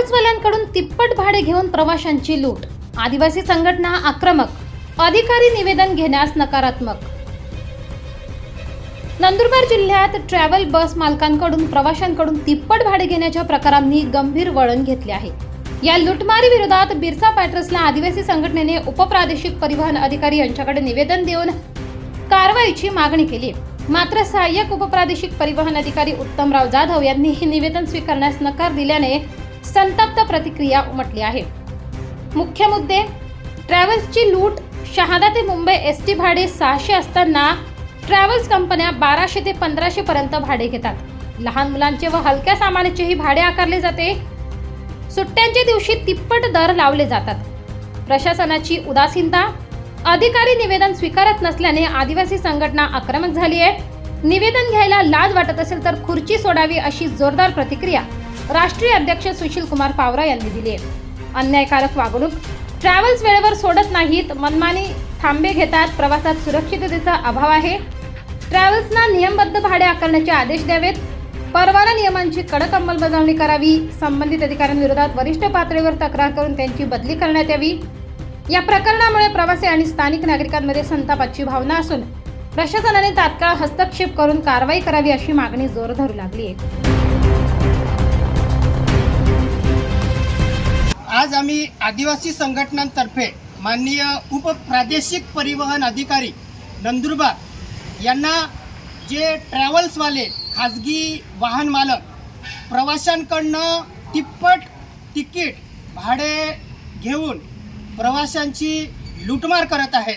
ट्रॅव्हल्सवाल्यांकडून तिप्पट भाडे घेऊन प्रवाशांची लूट. आदिवासी संघटना आक्रमक. अधिकारी निवेदन घेण्यास नकारात्मक. नंदुरबार जिल्ह्यात ट्रॅव्हल बस मालकांकडून प्रवाशांकडून तिप्पट भाडे घेण्याच्या प्रकारांनी गंभीर वळण घेतले आहे. या लुटमारी विरोधात बिरसा पॅट्रसला आदिवासी संघटनेने उपप्रादेशिक परिवहन अधिकारी यांच्याकडे निवेदन देऊन कारवाईची मागणी केली. मात्र सहाय्यक उपप्रादेशिक परिवहन अधिकारी उत्तमराव जाधव यांनी हे निवेदन स्वीकारण्यास नकार दिल्याने संतप्त प्रतिक्रिया उमटली आहे. मुख्य मुद्दे ट्रॅव्हल्सची लूट शहादा ते मुंबई एस टी भाडे सहाशे असताना ट्रॅव्हल्स कंपन्या बाराशे ते पंधराशे पर्यंत भाडे घेतात. लहान मुलांचे व हलक्या सामानाचेही भाडे आकारले जाते. सुट्ट्यांच्या दिवशी तिप्पट दर लावले जातात. प्रशासनाची उदासीनता अधिकारी निवेदन स्वीकारत नसल्याने आदिवासी संघटना आक्रमक झाली आहे. निवेदन घ्यायला लाज वाटत असेल तर खुर्ची सोडावी अशी जोरदार प्रतिक्रिया राष्ट्रीय अध्यक्ष सुशील कुमार पावरा यांनी दिली. आहे अन्यायकारक वागणूक. ट्रॅव्हल्स वेळेवर सोडत नाहीत मनमानी थांबे घेतात प्रवासात सुरक्षिततेचा अभाव आहे. ट्रॅव्हल्सना नियमबद्ध भाडे आकारण्याचे आदेश द्यावेत. परवाना नियमांची कडक अंमलबजावणी करावी. संबंधित अधिकाऱ्यांविरोधात वरिष्ठ पातळीवर तक्रार करून त्यांची बदली करण्यात यावी. या प्रकरणामुळे प्रवासी आणि स्थानिक नागरिकांमध्ये संतापाची भावना असून प्रशासनाने तात्काळ हस्तक्षेप करून कारवाई करावी अशी मागणी जोर धरू लागली आहे आज आम्ही आदिवासी संघटनांतर्फे माननीय उपप्रादेशिक परिवहन अधिकारी नंदुरबार यांना जे ट्रॅव्हल्सवाले खाजगी वाहन मालक प्रवाशांकडनं तिप्पट तिकीट भाडे घेऊन प्रवाशांची लूटमार करत आहेत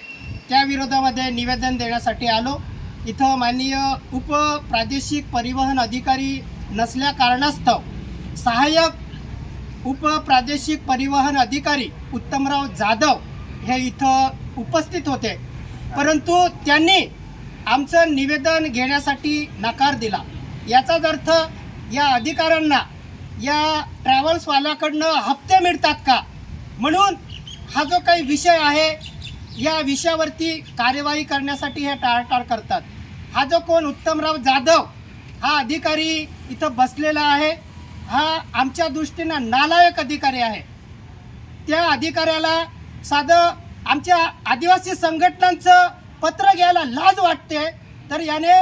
त्या विरोधामध्ये निवेदन देण्यासाठी आलो. इथं माननीय उपप्रादेशिक परिवहन अधिकारी नसल्या कारणास्तव सहाय्यक उपप्रादेशिक परिवहन अधिकारी उत्तमराव जाधव हे इथं उपस्थित होते. परंतु त्यांनी आमचं निवेदन घेण्यासाठी नकार दिला. याचाच अर्थ या अधिकाऱ्यांना या ट्रॅव्हल्सवाल्याकडनं हप्ते मिळतात का? म्हणून हा जो काही विषय आहे या विषयावरती कार्यवाही करण्यासाठी हे टाळाटाळ करतात. हा जो कोण? उत्तमराव जाधव हा अधिकारी इथं बसलेला आहे. हा आमच्या दृष्टीनं नालायक अधिकारी आहे. त्या अधिकाऱ्याला साधं आमच्या आदिवासी संघटनांचं पत्र घ्यायला लाज वाटते तर याने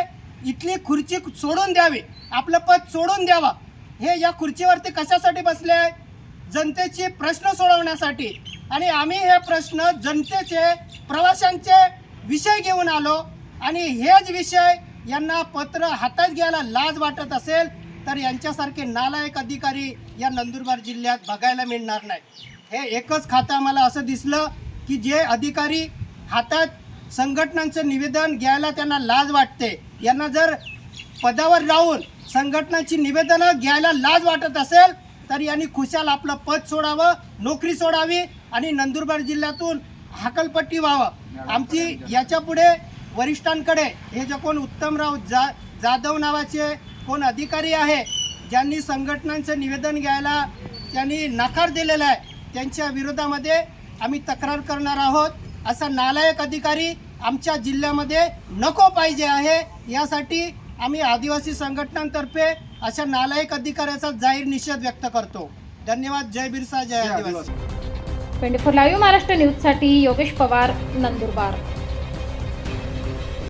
इथली खुर्ची सोडून द्यावी आपलं पद सोडून द्यावं. हे या खुर्चीवरती कशासाठी बसले आहे? जनतेचे प्रश्न सोडवण्यासाठी. आणि आम्ही हे प्रश्न जनतेचे प्रवाशांचे विषय घेऊन आलो. आणि हेच विषय यांना पत्र हातात घ्यायला लाज वाटत असेल तर यांच्यासारखे नालायक अधिकारी या नंदुरबार जिल्ह्यात बघायला मिळणार नाही. हे एकच खातं आम्हाला असं दिसलं की जे अधिकारी हातात संघटनांचं निवेदन घ्यायला त्यांना लाज वाटते. यांना जर पदावर राहून संघटनांची निवेदनं घ्यायला लाज वाटत असेल तर यांनी खुशाल आपलं पद सोडावं नोकरी सोडावी आणि नंदुरबार जिल्ह्यातून हाकलपट्टी व्हावं. आमची याच्यापुढे वरिष्ठांकडे हे जे कोण उत्तमराव जा जाधव नावाचे कोण अधिकारी आहे ज्यांनी संघटनांचं निवेदन घ्यायला त्यांनी नकार दिलेला आहे त्यांच्या विरोधामध्ये आम्ही तक्रार करणार आहोत. असा नालायक अधिकारी आमच्या जिल्ह्यामध्ये नको पाहिजे आहे. यासाठी आम्ही आदिवासी संघटनांतर्फे अशा नालायक अधिकाऱ्याचा जाहीर निषेध व्यक्त करतो. धन्यवाद. जय बिरसा जय आदिवासी. ट्वेंटी फोर लाईव्ह महाराष्ट्र न्यूजसाठी योगेश पवार नंदुरबार.